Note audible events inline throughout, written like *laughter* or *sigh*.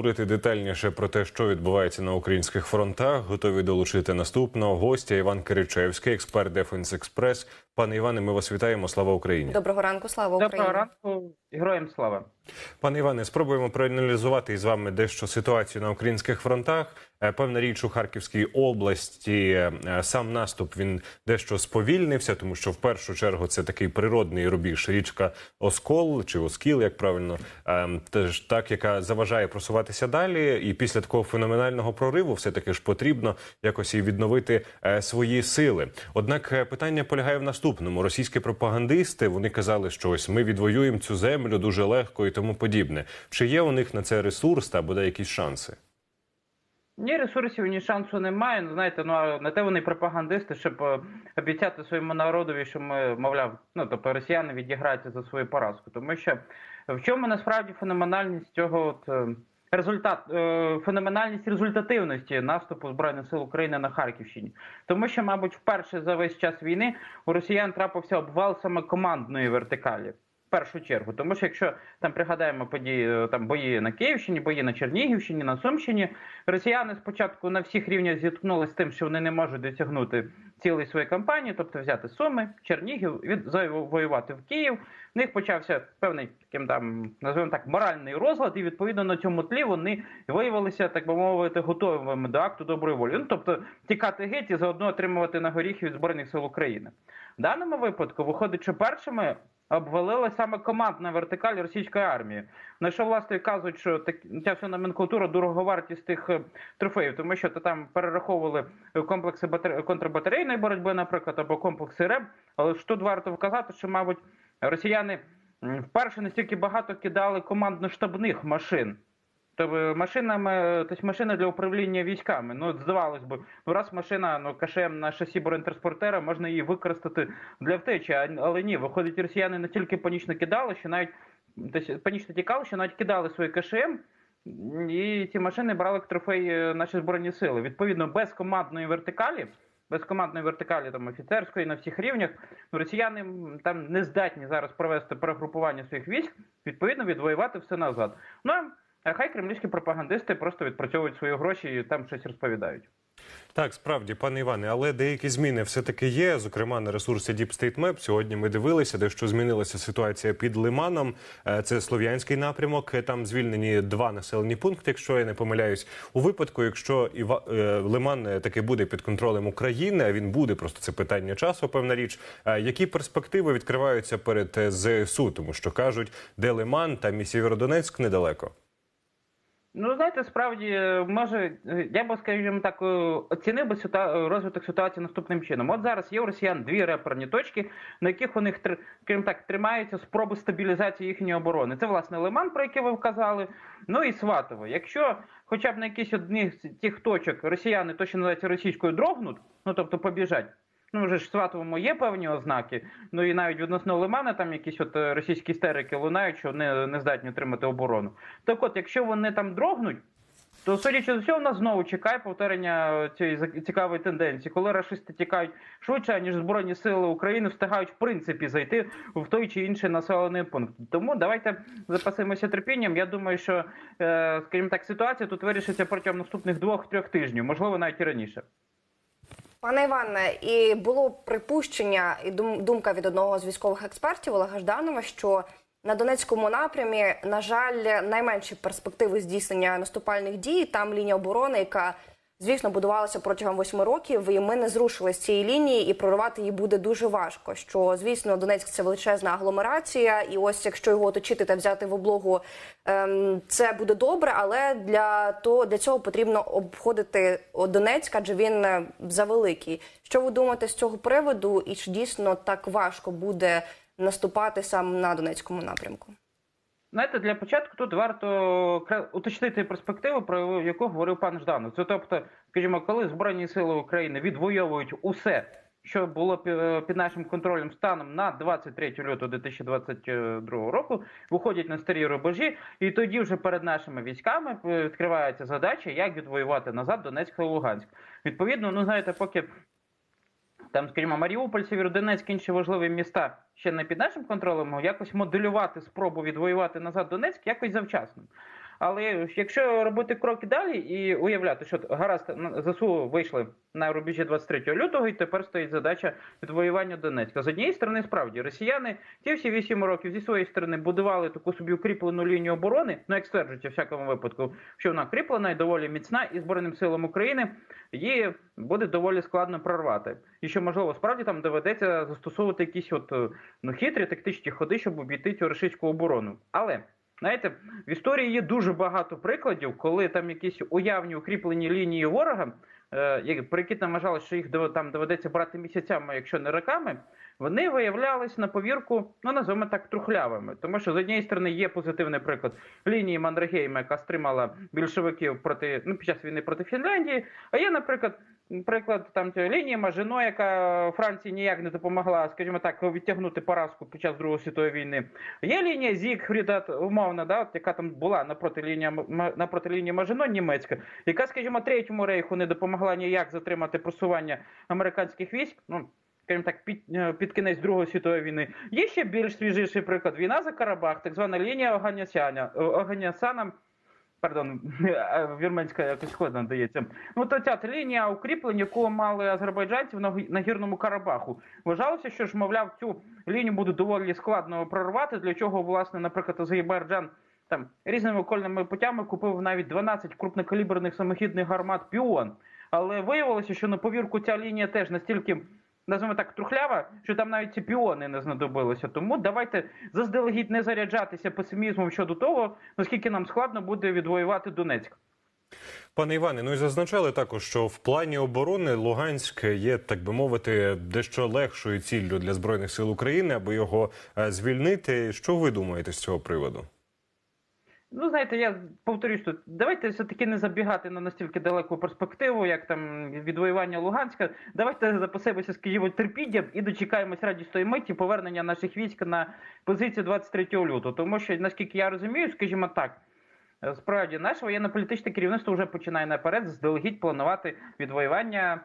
поговорити детальніше про те, що відбувається на українських фронтах. Готові долучити наступного гостя Іван Киричевський, експерт Дефенс Експрес. Пане Іване, ми вас вітаємо. Слава Україні. Доброго ранку, слава Україні. Доброго ранку, героям слава. Пане Іване, спробуємо проаналізувати із вами дещо ситуацію на українських фронтах. Е, Певна річ у Харківській області е, сам наступ він дещо сповільнився, тому що в першу чергу це такий природний рубіж. Річка Оскол чи Оскіл, як правильно, е, теж так, яка заважає просуватися далі. І після такого феноменального прориву, все таки ж потрібно якось і відновити е, свої сили. Однак питання полягає в наступному: російські пропагандисти вони казали, що ось ми відвоюємо цю землю дуже легко і тому подібне. Чи є у них на це ресурс та буде якісь шанси? Ні ресурсів, ні шансу немає. Ну знаєте, ну а на те вони пропагандисти, щоб е, обіцяти своєму народові, що ми, мовляв, ну тобто росіяни відіграються за свою поразку. Тому що в чому насправді феноменальність цього от, е, результат, е, феноменальність результативності наступу збройних сил України на Харківщині, тому що, мабуть, вперше за весь час війни у росіян трапився обвал саме командної вертикалі. Першу чергу, тому що якщо там пригадаємо події е, там бої на Київщині, бої на Чернігівщині, на Сумщині, росіяни спочатку на всіх рівнях зіткнулися з тим, що вони не можуть досягнути цілей своєї кампанії, тобто взяти Суми, Чернігів, від завоювати в Київ. В них почався певний таким там називаємо так моральний розлад, і відповідно на цьому тлі вони виявилися, так би мовити, готовими до акту доброї волі. Ну тобто тікати геть і заодно отримувати на горіхи від збройних сил України. В даному випадку виходить, що першими обвалила саме командна вертикаль російської армії. На що власне кажуть, що так ця вся номенклатура тих е, трофеїв, тому що то там перераховували комплекси батар... контрбатарейної боротьби, наприклад, або комплекси РЕБ. Але ж тут варто вказати, що, мабуть, росіяни вперше настільки багато кидали командно-штабних машин. Тобто машинами, тобто машини для управління військами. Ну, здавалось би, ну раз машина, ну КШМ на шасі бронетранспортера, можна її використати для втечі. Але ні, виходить, росіяни настільки панічно кидали, що навіть тобто, панічно тікали, що навіть кидали свої КШМ. І ці машини брали трофей е, наші збройні сили. Відповідно, без командної вертикалі, без командної вертикалі там офіцерської на всіх рівнях, ну, росіяни там не здатні зараз провести перегрупування своїх військ, відповідно відвоювати все назад. Ну хай кремлівські пропагандисти просто відпрацьовують свої гроші і там щось розповідають. Так, справді, пане Іване, але деякі зміни все-таки є. Зокрема, на ресурсі Deep State Map. Сьогодні ми дивилися, де що змінилася ситуація під Лиманом. Е, Це слов'янський напрямок. Е, Там звільнені два населені пункти, якщо я не помиляюсь. У випадку, якщо Іва... е, Лиман таки буде під контролем України, а він буде просто це питання часу, певна річ. Які перспективи відкриваються перед ЗСУ? Тому що кажуть, де Лиман, там і Сєвєродонецьк недалеко. Ну, знаєте, справді, може, я би, скажімо так, е, оцінив би е, розвиток ситуації наступним чином. От зараз є у росіян дві реперні точки, на яких у них, скажімо так, тримаються спроби стабілізації їхньої оборони. Це, власне, Лиман, про який ви вказали, ну і Сватово. Якщо хоча б на якісь одних з тих точок росіяни, то що називається російською, дрогнуть, ну тобто побіжать, Ну, вже ж в Сватовому є певні ознаки. Ну і навіть відносно Лимана там якісь от е, російські істерики лунають, що вони не здатні отримати оборону. Так от, якщо вони там дрогнуть, то судячи з усього, нас знову чекає повторення цієї цікавої тенденції, коли рашисти тікають швидше, ніж збройні сили України встигають в принципі зайти в той чи інший населений пункт. Тому давайте запасимося терпінням. Я думаю, що, е, скажімо так, ситуація тут вирішиться протягом наступних двох-трьох тижнів, можливо, навіть і раніше. Пане Іване, і було припущення і дум- думка від одного з військових експертів Олега Жданова, що на Донецькому напрямі, на жаль, найменші перспективи здійснення наступальних дій. Там лінія оборони, яка звісно будувалася протягом восьми років, і ми не зрушили з цієї лінії, і прорвати її буде дуже важко. Що звісно, Донецьк це величезна агломерація, і ось якщо його оточити та взяти в облогу, ем, це буде добре, але для того для цього потрібно обходити Донецьк, адже він е, завеликий. Що ви думаєте з цього приводу, і чи дійсно так важко буде наступати саме на Донецькому напрямку? Знаєте, для початку тут варто кра- уточнити перспективу, про яку говорив пан Жданов. Це тобто, скажімо, коли Збройні Сили України відвоюють усе, що було під нашим контролем станом на 23 лютого 2022 року, виходять на старі рубежі, і тоді вже перед нашими військами е, відкривається задача, як відвоювати назад Донецьк та Луганськ. Відповідно, ну знаєте, поки там, скажімо, Маріуполь, Сєвєродонецьк, інші важливі міста ще не під нашим контролем, якось моделювати спробу відвоювати назад Донецьк якось завчасно. Але якщо робити кроки далі і уявляти, що гаразд ЗСУ вийшли на рубежі 23 лютого, і тепер стоїть задача відвоювання Донецька. З однієї сторони, справді росіяни ті всі 8 років зі своєї сторони будували таку собі укріплену лінію оборони. Ну як стверджується в всякому випадку, що вона кріплена і доволі міцна, і збройним силам України її буде доволі складно прорвати. І що можливо справді там доведеться застосовувати якісь от ну хитрі тактичні ходи, щоб обійти цю російську оборону. Але знаєте, в історії є дуже багато прикладів, коли там якісь уявні укріплені лінії ворога, е, про які там вважали, що їх там доведеться брати місяцями, якщо не роками. Вони виявлялись на повірку, ну називаємо так, трухлявими. Тому що з однієї сторони є позитивний приклад лінії Мандрагейма, яка стримала більшовиків проти ну під час війни проти Фінляндії. А є, наприклад, приклад там цієї лінії Мажино, яка Франції ніяк не допомогла, скажімо так, відтягнути поразку під час Другої світової війни. Є лінія Зігфріда, умовна, да, от, яка там була напроти лінії, напроти лінії Мажино, німецька, яка, скажімо, третьому рейху не допомогла ніяк затримати просування американських військ. Ну, скажімо так, під, е, під кінець Другої світової війни. Є ще більш свіжіший приклад. Війна за Карабах, так звана лінія Оганесяна Пардон, *laughs* вірменська якось складно дається. Ну то ця лінія укріплень, яку мали азербайджанці на гірному Карабаху. Вважалося, що ж, мовляв, цю лінію буде доволі складно прорвати. Для чого, власне, наприклад, Азербайджан там різними окольними путями купив навіть 12 крупнокаліберних самохідних гармат Піон. Але виявилося, що на повірку ця лінія теж настільки. Називаємо так трухлява, що там навіть ці піони не знадобилося. Тому давайте заздалегідь не заряджатися песимізмом щодо того, наскільки нам складно буде відвоювати Донецьк. Пане Іване, ну і зазначали також, що в плані оборони Луганськ є, так би мовити, дещо легшою ціллю для збройних сил України, аби його е, звільнити. Що ви думаєте з цього приводу? Ну, знаєте, я повторюсь тут, давайте все-таки не забігати на настільки далеку перспективу, як там відвоювання Луганська. Давайте запасемося, скажімо, терпінням і дочекаємось радістої миті повернення наших військ на позицію 23 лютого. Тому що, наскільки я розумію, скажімо так, справді наше воєнно-політичне керівництво вже починає наперед заздалегідь планувати відвоювання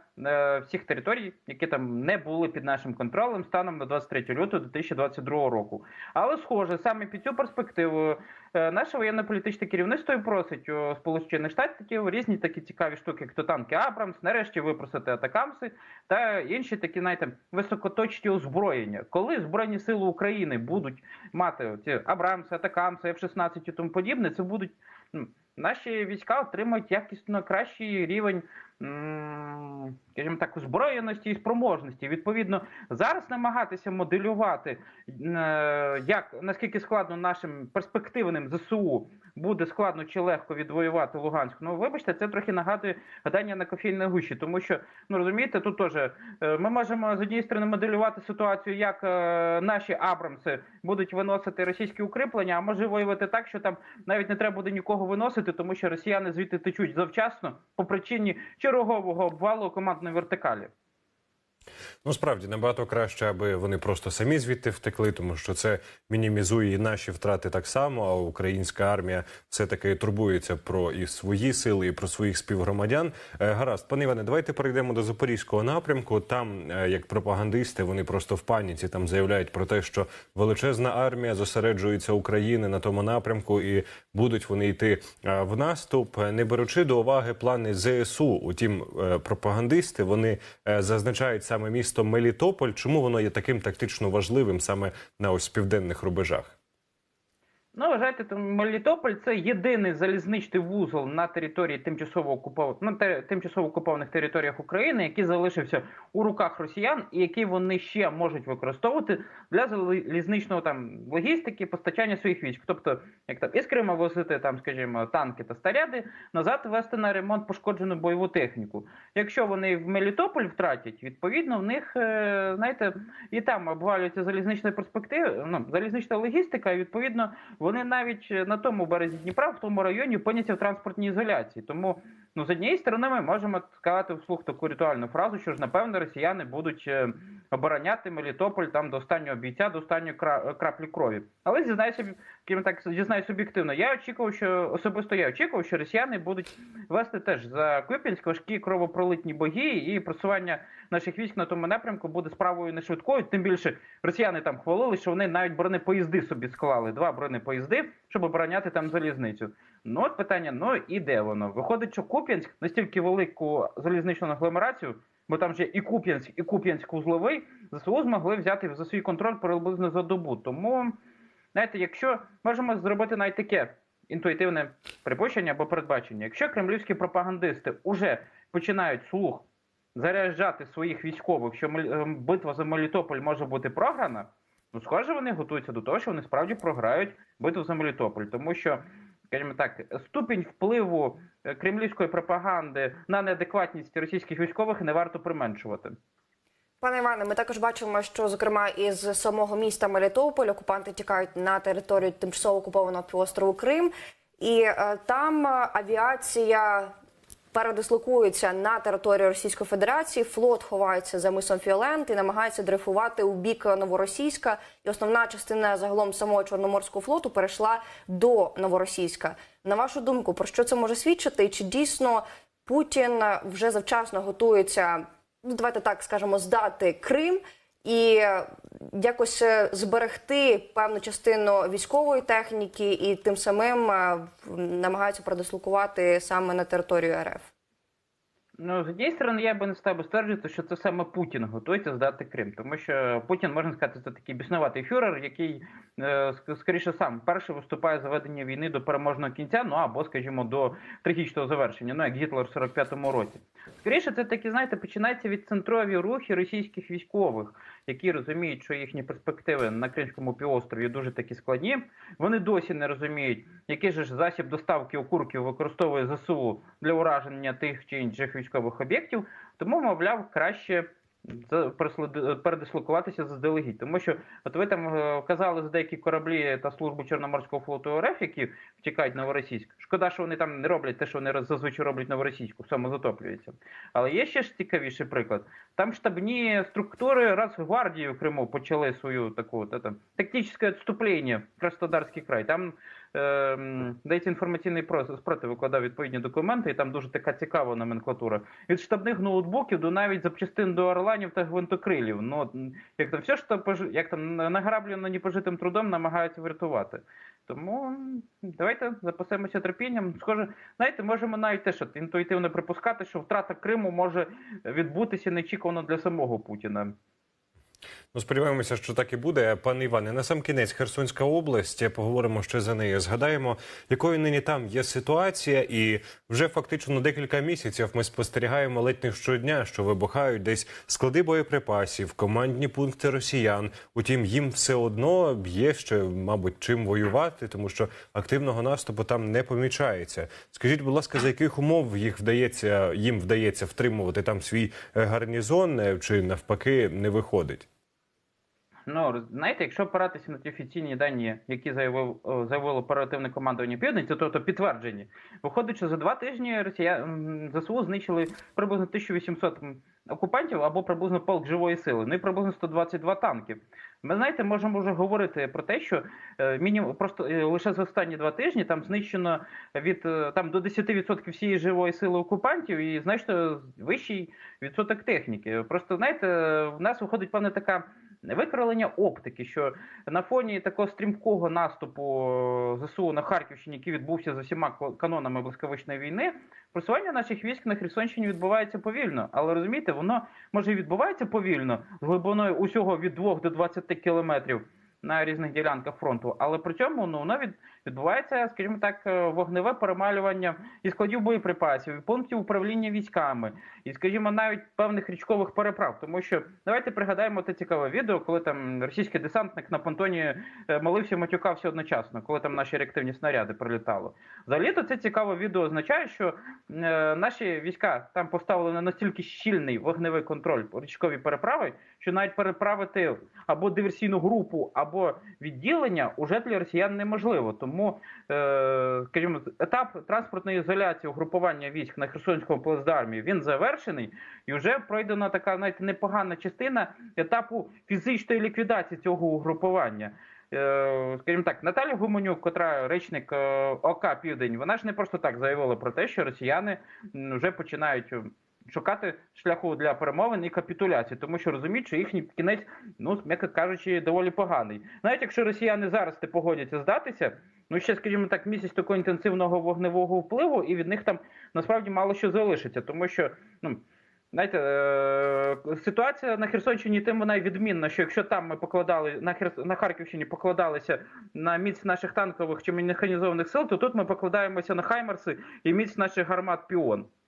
всіх територій, які там не були під нашим контролем станом на 23 лютого 2022 року. Але схоже, саме під цю перспективу е, наше воєнно-політичне керівництво і просить у Сполучених Штатів різні такі цікаві штуки, як то танки Абрамс, нарешті випросити атакамси та інші такі, знаєте, високоточні озброєння. Коли Збройні сили України будуть мати ці Абрамси, атакамси, F-16 і тому подібне, це будуть наші війська отримають якісно кращий рівень. Скажімо так, озброєності і спроможності. Відповідно, зараз намагатися моделювати, е, як наскільки складно нашим перспективним ЗСУ буде складно чи легко відвоювати Луганськ. Ну вибачте, це трохи нагадує гадання на кофійній гущі, тому що ну розумієте, тут теж е, ми можемо з однієї сторони моделювати ситуацію, як е, наші Абрамси будуть виносити російські укріплення, а може виявити так, що там навіть не треба буде нікого виносити, тому що росіяни звідти течуть завчасно по причині чергового обвалу командної вертикалі. Ну справді набагато краще, аби вони просто самі звідти втекли, тому що це мінімізує і наші втрати так само. А українська армія все таки турбується про і свої сили, і про своїх співгромадян. Е, Гаразд, пане Іване, давайте перейдемо до запорізького напрямку. Там, е, як пропагандисти, вони просто в паніці там заявляють про те, що величезна армія зосереджується України на тому напрямку, і будуть вони йти е, в наступ, е, не беручи до уваги плани ЗСУ. Утім, е, пропагандисти вони е, зазначають саме місто Мелітополь. Чому воно є таким тактично важливим саме на ось південних рубежах? Ну, вважайте, там Мелітополь це єдиний залізничний вузол на території тимчасово окупов... на те- тимчасово окупованих територіях України, який залишився у руках росіян, і який вони ще можуть використовувати для залізничного там логістики, постачання своїх військ. Тобто, як там із Крима возити там, скажімо, танки та снаряди, назад вести на ремонт пошкоджену бойову техніку. Якщо вони в Мелітополь втратять, відповідно, в них е, знаєте, і там обвалюється залізнична перспектива, ну залізнична логістика, і відповідно вони навіть е, на тому березі Дніпра, в тому районі, опиняться в транспортній ізоляції. Тому ну з однієї сторони ми можемо сказати вслух таку ритуальну фразу, що ж напевно росіяни будуть е, обороняти Мелітополь там до останнього бійця, до останньої краплі крові. Але зізнаюся, скажімо так, зізнаюсь об'єктивно. Я очікував, що особисто я очікував, що росіяни будуть вести теж за Куп'янськ важкі кровопролитні бої, і просування наших військ на тому напрямку буде справою не швидкою. Тим більше росіяни там хвалили, що вони навіть бронепоїзди собі склали, два бронепоїзди, щоб обороняти там залізницю. Ну от питання: ну і де воно? Виходить, що Куп'янськ настільки велику залізничну агломерацію, бо там же і Куп'янськ, і Куп'янськ узловий, ЗСУ змогли взяти за свій контроль приблизно за добу. Тому, знаєте, якщо можемо зробити навіть таке інтуїтивне припущення або передбачення, якщо кремлівські пропагандисти уже починають слух заряджати своїх військових, що ем, битва за Мелітополь може бути програна, ну схоже, вони готуються до того, що вони справді програють битву за Мелітополь, тому що. Скажімо так, ступінь впливу е, кремлівської пропаганди на неадекватність російських військових не варто применшувати. Пане Іване, ми також бачимо, що зокрема із самого міста Мелітополь окупанти тікають на територію тимчасово окупованого півострову Крим, і е, там е, авіація передислокується на територію Російської Федерації. Флот ховається за мисом Фіолент і намагається дрейфувати у бік Новоросійська. І основна частина загалом самого Чорноморського флоту перейшла до Новоросійська. На вашу думку, про що це може свідчити? Чи дійсно Путін вже завчасно готується? ну давайте так скажемо, здати Крим і якось е, зберегти певну частину військової техніки, і тим самим е, намагаються продислокувати саме на територію РФ. Ну, з однієї сторони, я би не став би стверджувати, що це саме Путін готується здати Крим, тому що Путін, можна сказати, це такий біснуватий фюрер, який е, скоріше сам перший виступає за ведення війни до переможного кінця, ну або, скажімо, до трагічного завершення, ну як Гітлер в 45-му році. Скоріше, це такі, знаєте, починається від центрові рухи російських військових, які розуміють, що їхні перспективи на Кримському півострові дуже такі складні. Вони досі не розуміють, який же ж засіб доставки окурків використовує ЗСУ для ураження тих чи інших військових об'єктів. Тому, мовляв, краще передислокуватися заздалегідь. Тому що, от ви там е, казали за деякі кораблі та службу Чорноморського флоту РФ, які втікають в Новоросійськ. Шкода, що вони там не роблять те, що вони зазвичай роблять в Новоросійську, самозатоплюються. Але є ще ж цікавіший приклад. Там штабні структури Росгвардії в Криму почали свою таку от, это, тактичне відступлення в Краснодарський край. Там е, м, здається, інформаційний про- спротив викладав відповідні документи, і там дуже така цікава номенклатура. Від штабних ноутбуків до навіть запчастин до орланів та гвинтокрилів. Ну, як там все, що пож- як там награблено непожитим трудом, намагаються врятувати. Тому давайте запасемося терпінням. Схоже, знаєте, можемо навіть теж інтуїтивно припускати, що втрата Криму може відбутися неочікувано для самого Путіна. Ну, сподіваємося, що так і буде. Пане Іване, на сам кінець Херсонська область. Поговоримо ще за нею. Згадаємо, якою нині там є ситуація, і вже фактично декілька місяців ми спостерігаємо ледь не щодня, що вибухають десь склади боєприпасів, командні пункти росіян. Утім, їм все одно є ще, мабуть, чим воювати, тому що активного наступу там не помічається. Скажіть, будь ласка, за яких умов їх вдається їм вдається втримувати там свій е, гарнізон, е, чи навпаки не виходить? Ну, знаєте, якщо опиратися на ті офіційні дані, які заявив, заявило оперативне командування Південь, тобто підтверджені, виходить, що за два тижні Росія ЗСУ знищили приблизно 1800 м, окупантів або приблизно полк живої сили, ну і приблизно 122 танки. Ми знаєте, можемо вже говорити про те, що е, мінімум просто е, лише за останні два тижні там знищено від е, там до 10% всієї живої сили окупантів і значно вищий відсоток техніки. Просто знаєте, в нас виходить певна така викривлення оптики, що на фоні такого стрімкого наступу е, ЗСУ на Харківщині, який відбувся з усіма канонами блискавичної війни, просування наших військ на Херсонщині відбувається повільно. Але розумієте, воно може і відбувається повільно з глибиною усього від 2 до 20 кілометрів на різних ділянках фронту, але при цьому ну, від, відбувається, скажімо так, е, вогневе перемалювання і складів боєприпасів, і пунктів управління військами, і, скажімо, навіть певних річкових переправ. Тому що давайте пригадаємо те цікаве відео, коли там російський десантник на понтоні е, молився, матюкався одночасно, коли там наші реактивні снаряди прилітали. Взагалі, то це цікаве відео означає, що е, наші війська там поставили на настільки щільний вогневий контроль річкові переправи, що навіть переправити або диверсійну групу, або відділення уже для росіян неможливо. Тому е, скажімо, етап транспортної ізоляції угрупування військ на Херсонському плацдармі він завершений, і вже пройдена така навіть непогана частина етапу фізичної ліквідації цього угрупування. Е, Скажімо так, Наталя Гуменюк, котра речник е, ОК Південь, вона ж не просто так заявила про те, що росіяни вже починають шукати шляху для перемовин і капітуляції, тому що розуміють, що їхній кінець, ну м'яко кажучи, доволі поганий. Навіть якщо росіяни зараз не погодяться здатися, ну ще, скажімо так, місяць такого інтенсивного вогневого впливу, і від них там насправді мало що залишиться, тому що ну. Знаєте, е, ситуація на Херсонщині тим вона й відмінна, що якщо там ми покладали на Херс... на Харківщині покладалися на міць наших танкових чи механізованих сил, то тут ми покладаємося на Хаймерси і міць наших гармат Піон.